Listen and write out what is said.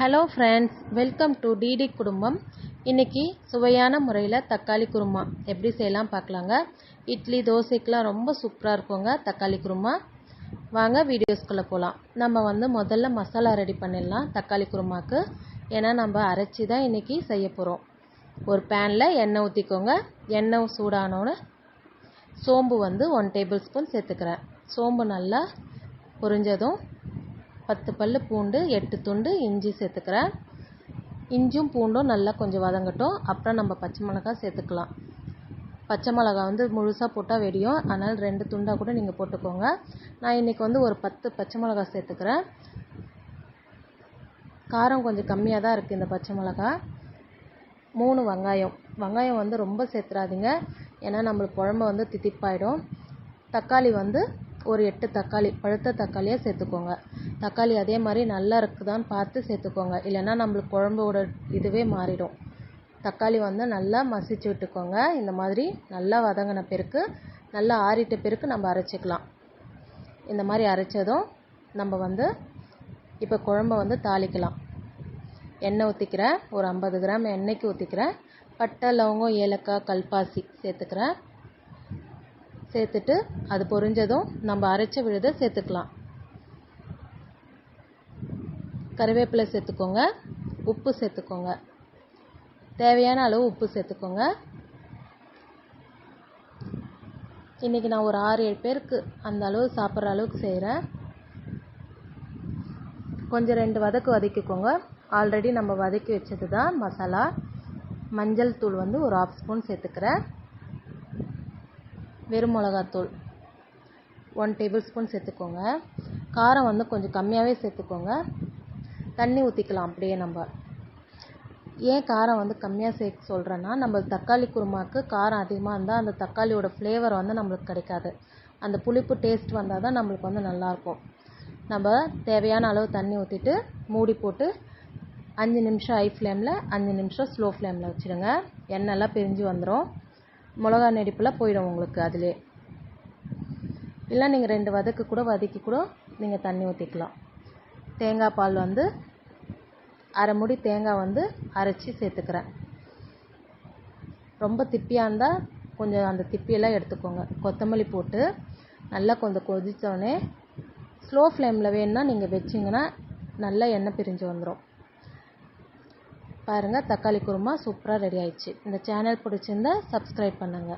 Hello friends welcome to DD குடும்பம் இன்றைக்கி சுவையான முறையில் தக்காளி குருமா. எப்படி செய்யலாம் பார்க்கலாங்க? இட்லி தோசைக்கெலாம் ரொம்ப சூப்பராக இருக்குங்க தக்காளி குருமா. வாங்க வீடியோஸ்குள்ளே போகலாம் நம்ம வந்து முதல்ல மசாலா ரெடி பண்ணிடலாம் தக்காளி குருமாக்கு. ஏன்னா நம்ம அரைச்சி தான் இன்றைக்கி செய்ய போகிறோம் ஒரு பேனில் எண்ணெய் ஊற்றிக்கோங்க எண்ணெய் சூடானோன்னு சோம்பு வந்து ஒன் டேபிள் ஸ்பூன் சேர்த்துக்கிறேன். சோம்பு நல்லா பொரிஞ்சதும் பத்து பல் பூண்டு எட்டு துண்டு இஞ்சி சேர்த்துக்கிறேன். இஞ்சும் பூண்டும் நல்லா கொஞ்சம் வதங்கட்டும். அப்புறம் நம்ம பச்சை மிளகாய் சேர்த்துக்கலாம். பச்சை மிளகா வந்து முழுசாக போட்டால் வெடியும். அதனால் ரெண்டு துண்டாக கூட நீங்கள் போட்டுக்கோங்க. நான் இன்றைக்கி வந்து ஒரு பத்து பச்சை மிளகா சேர்த்துக்கிறேன். காரம் கொஞ்சம் கம்மியாக தான் இருக்குது இந்த பச்சை மிளகா மூணு வெங்காயம். வெங்காயம் வந்து ரொம்ப சேர்த்துறாதீங்க. ஏன்னா நம்மளுக்கு குழம்பு வந்து தித்திப்பாயிடும். தக்காளி வந்து ஒரு எட்டு தக்காளி பழுத்த தக்காளியாக சேர்த்துக்கோங்க. தக்காளி அதே மாதிரி நல்லா இருக்குதான்னு பார்த்து சேர்த்துக்கோங்க. இல்லைன்னா நம்மளுக்கு குழம்போட இதுவே மாறிடும். தக்காளி வந்து நல்லா மசிச்சு விட்டுக்கோங்க. இந்த மாதிரி நல்லா வதங்கின பிறகு நல்லா ஆறிட்ட பிறகு நம்ம அரைச்சிக்கலாம். இந்த மாதிரி அரைச்சதும் நம்ம வந்து இப்போ குழம்ப வந்து தாளிக்கலாம். எண்ணெய் ஊற்றிக்கிறேன் ஒரு ஐம்பது கிராம் எண்ணெய்க்கு ஊற்றிக்கிறேன் பட்டை லவங்கம் ஏலக்காய் கல்பாசி சேர்த்துக்கிறேன் சேர்த்துட்டு அது பொரிஞ்சதும் நம்ம அரைச்ச விழுதை சேர்த்துக்கலாம். கருவேப்பிலை சேர்த்துக்கோங்க. உப்பு சேர்த்துக்கோங்க. தேவையான அளவு உப்பு சேர்த்துக்கோங்க. இன்றைக்கி நான் ஒரு ஆறு ஏழு பேருக்கு அந்த அளவு சாப்பிட்ற அளவுக்கு செய்கிறேன் கொஞ்சம் ரெண்டு வதக்கு வதக்கிக்கோங்க. ஆல்ரெடி நம்ம வதக்கி வச்சது தான் மசாலா. மஞ்சள் தூள் வந்து ஒரு ஆஃப் ஸ்பூன் சேர்த்துக்கிறேன். வெறும் மிளகாத்தூள். ஒன் டேபிள் ஸ்பூன் சேர்த்துக்கோங்க. காரம் வந்து கொஞ்சம் கம்மியாகவே சேர்த்துக்கோங்க. தண்ணி ஊற்றிக்கலாம் அப்படியே நம்ம. ஏன் காரம் வந்து கம்மியாக சேர்க்க சொல்கிறேன்னா நம்ம தக்காளி குருமாக்கு காரம் அதிகமாக இருந்தால் அந்த தக்காளியோட ஃப்ளேவர் வந்து நம்மளுக்கு கிடைக்காது. அந்த புளிப்பு டேஸ்ட் வந்தால் தான் நம்மளுக்கு வந்து நல்லாயிருக்கும். நம்ம தேவையான அளவு தண்ணி ஊற்றிட்டு மூடி போட்டு அஞ்சு நிமிஷம் ஹை ஃப்ளேமில் அஞ்சு நிமிஷம் ஸ்லோ ஃப்ளேமில் வச்சுடுங்க. எண்ணெய்லாம் பிரிஞ்சு வந்துடும் மிளகா நெடிப்பில் போயிடும் உங்களுக்கு அதிலே. இல்லை நீங்கள் ரெண்டு வதக்கு கூட வதக்கி கூட நீங்கள் தண்ணி ஊற்றிக்கலாம் தேங்காய் பால் வந்து அரை முடி தேங்காய் வந்து அரைச்சி சேர்த்துக்கிறேன். ரொம்ப திப்பியாக இருந்தால் கொஞ்சம் அந்த திப்பியெல்லாம் எடுத்துக்கோங்க. கொத்தமல்லி போட்டு நல்லா கொஞ்சம் கொதித்தோடனே ஸ்லோ ஃப்ளேமில் வேணுன்னா நீங்கள் வச்சிங்கன்னா நல்லா எண்ணெய் பிரிஞ்சு வந்துடும் பாருங்கள் தக்காளி குருமா சூப்பராக ரெடி ஆயிடுச்சு. இந்த சேனல் பிடிச்சிருந்தா சப்ஸ்கிரைப் பண்ணுங்கள்